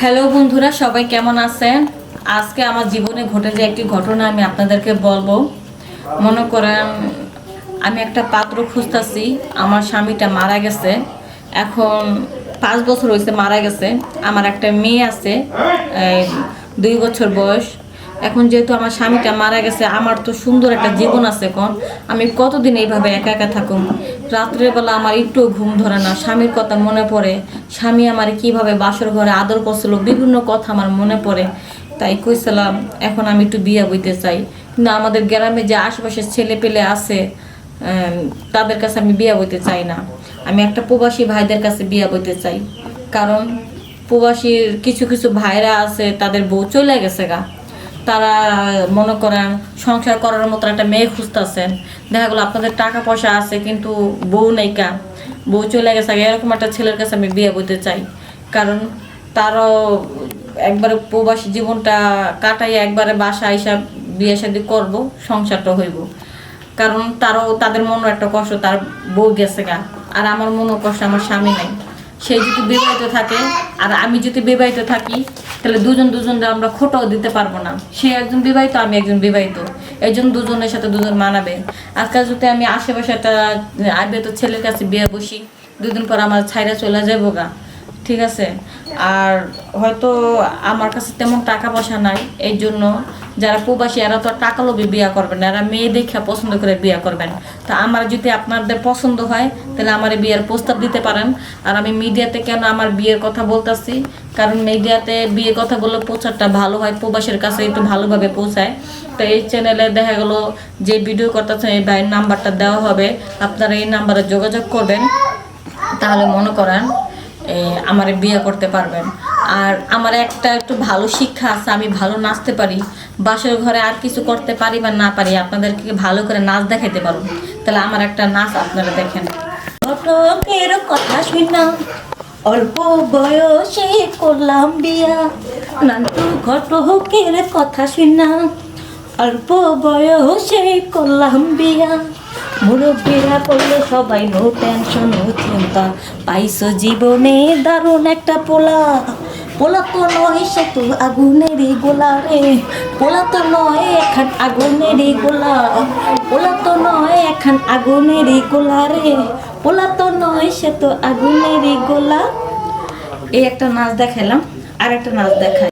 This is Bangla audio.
হ্যালো বন্ধুরা, সবাই কেমন আছেন? আজকে আমার জীবনে ঘটে যে একটি ঘটনা আমি আপনাদেরকে বলব। মনে করেন, আমি একটা পাত্র খুঁজতেছি, আমার স্বামীটা মারা গেছে। এখন পাঁচ বছর হয়েছে মারা গেছে। আমার একটা মেয়ে আছে দুই বছর বয়স। এখন যেহেতু আমার স্বামীটা মারা গেছে, আমার তো সুন্দর একটা জীবন আছে কোন। আমি কতদিন এইভাবে একা একা থাকুম? রাত্রের বেলা আমার একটু ঘুম ধরে না, স্বামীর কথা মনে পড়ে। স্বামী আমার কীভাবে বাসর ঘরে আদর করছিল, বিভিন্ন কথা আমার মনে পড়ে। তাই কইছিলাম, এখন আমি একটু বিয়ে বইতে চাই। কিন্তু আমাদের গ্রামে যে আশেপাশের ছেলে পেলে আছে তাদের কাছে আমি বিয়ে বইতে চাই না। আমি একটা প্রবাসী ভাইদের কাছে বিয়ে বইতে চাই। কারণ প্রবাসীর কিছু কিছু ভাইরা আছে, তাদের বউ চলে গেছে গা। তারা মনে করেন সংসার করার মতো একটা মেয়ে খুঁজতেছেন। দেখা গেলো আপনাদের টাকা পয়সা আছে, কিন্তু বউ নেই কা। বউ চলে গেছে এরকম একটা ছেলের কাছে আমি বিয়ে বইতে চাই। কারণ তারও একবারে প্রবাসী জীবনটা কাটাই একবারে বাসা আইসা বিয়ে শাদি করব, সংসারটা হইব। কারণ তারও, তাদের মনও একটা কষ্ট, তার বউ গেছে গা। আর আমার মনও কষ্ট, আমার স্বামী নাই। সে যদি বিবাহিত থাকে, আর আমি যদি বিবাহিত থাকি তাহলে দুজন দুজনকে আমরা খোটাও দিতে পারব না। সে একজন বিবাহিত, আমি একজন বিবাহিত। এই জন্য দুজনের সাথে দুজন মানাবে। আজকাল যদি আমি আশেপাশে একটা আবিত ছেলের কাছে বিয়ে বসি, দুদিন পর আমার ছাইরা চলে যাব গা। ঠিক আছে? আর হয়তো আমার কাছে তেমন টাকা পয়সা নাই, এই জন্য যারা প্রবাসী, এরা তো টাকা লোভে বিয়ে করবেন না, এরা মেয়ে দেখে পছন্দ করে বিয়ে করবেন তা আমার যদি আপনাদের পছন্দ হয়, তাহলে আমার বিয়ের প্রস্তাব দিতে পারেন। আর আমি মিডিয়াতে কেন আমার বিয়ের কথা বলতেছি? কারণ মিডিয়াতে বিয়ের কথা বললে প্রচারটা ভালো হয়, প্রবাসের কাছে একটু ভালোভাবে পৌঁছায়। তো এই চ্যানেলে দেখা গেল যে ভিডিও করতেছেন, এই ভাইয়ের নাম্বারটা দেওয়া হবে। আপনারা এই নাম্বারে যোগাযোগ করবেন। তাহলে মনে করেন আমারে বিয়ে করতে পারবেন। আর আমার একটা একটু ভালো শিক্ষা আছে, আমি ভালো নাচতে পারি। বাসর ঘরে আর কিছু করতে পারি বা না পারি, আপনাদেরকে ভালো করে নাচ দেখাইতে পারব। তাহলে আমার একটা নাচ আপনারা দেখেন। ঘটকের কথা শুনা অল্প বয়সে করলাম বিয়া। নান্টু ঘটকের কথা শুনা অল্প বয়সে করলাম বিয়া। মুরব্বীরা করলে সবাই নো টেনশন নো চিন্তা। পাইছো জীবনে দারুণ একটা পোলা। পোলা তো নয় সে তো আগুনেরই গোলা রে। পোলা নয় এখন আগুনের গোলা। পোলা নয় এখন আগুনের গোলা রে। পোলা তো নয় সে তো আগুনেরই গোলা। এই একটা নাচ দেখাইলাম আর একটা নাচ দেখাই।